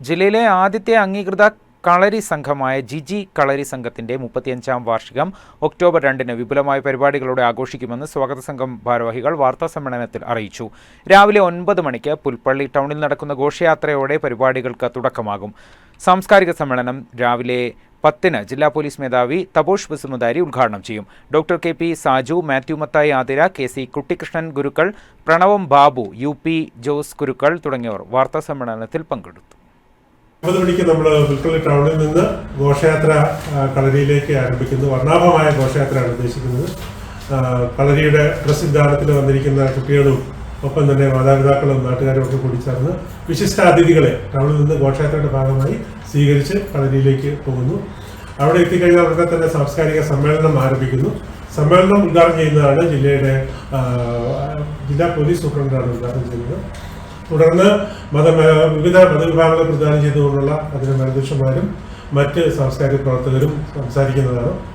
ജില്ലയിലെ ആദ്യത്തെ അംഗീകൃത കളരി സംഘമായ ജിജി കളരി സംഘത്തിന്റെ മുപ്പത്തിയഞ്ചാം വാർഷികം ഒക്ടോബർ രണ്ടിന് വിപുലമായ പരിപാടികളോടെ ആഘോഷിക്കുമെന്ന് സ്വാഗത സംഘം ഭാരവാഹികൾ വാർത്താ സമ്മേളനത്തിൽ അറിയിച്ചു. രാവിലെ ഒൻപത് മണിക്ക് പുൽപ്പള്ളി ടൗണിൽ നടക്കുന്ന ഘോഷയാത്രയോടെ പരിപാടികൾക്ക് തുടക്കമാകും. സാംസ്കാരിക സമ്മേളനം രാവിലെ പത്തിന് ജില്ലാ പോലീസ് മേധാവി തപോഷ് ബസുമതാരി ഉദ്ഘാടനം ചെയ്യും. Doctor K P Saju Mathew Mathai Athira K C Kuttikrishnan Gurukkal Pranavam Babu U P Jose Gurukkal തുടങ്ങിയവർ വാർത്താ സമ്മേളനത്തിൽ പങ്കെടുത്തു. ഒമ്പത് മണിക്ക് നമ്മൾ പുൽപ്പള്ളി ടൗണിൽ നിന്ന് ഘോഷയാത്ര കളരിയിലേക്ക് ആരംഭിക്കുന്നു. വർണാഭമായ ഘോഷയാത്രയാണ് ഉദ്ദേശിക്കുന്നത്. കളരിയുടെ പ്രസിദ്ധാനത്തിൽ വന്നിരിക്കുന്ന കുട്ടികളും ഒപ്പം തന്നെ മാതാപിതാക്കളും നാട്ടുകാരും ഒക്കെ കൂടി ചേർന്ന് വിശിഷ്ട അതിഥികളെ ടൗണിൽ നിന്ന് ഘോഷയാത്രയുടെ ഭാഗമായി സ്വീകരിച്ച് കളരിയിലേക്ക് പോകുന്നു. അവിടെ എത്തിക്കഴിഞ്ഞാൽ ഉടനെ തന്നെ സാംസ്കാരിക സമ്മേളനം ആരംഭിക്കുന്നു. സമ്മേളനം ഉദ്ഘാടനം ചെയ്യുന്നതാണ് ജില്ലയുടെ ജില്ലാ പോലീസ് സൂപ്രണ്ടാണ് ഉദ്ഘാടനം ചെയ്യുന്നത്. തുടർന്ന് മത വിവിധ മതവിഭാഗങ്ങളെ പ്രദാനം ചെയ്തുകൊണ്ടുള്ള അതിന് മേൽദൃശ്യന്മാരും മറ്റ് സാംസ്കാരിക പ്രവർത്തകരും സംസാരിക്കുന്നതാണ്.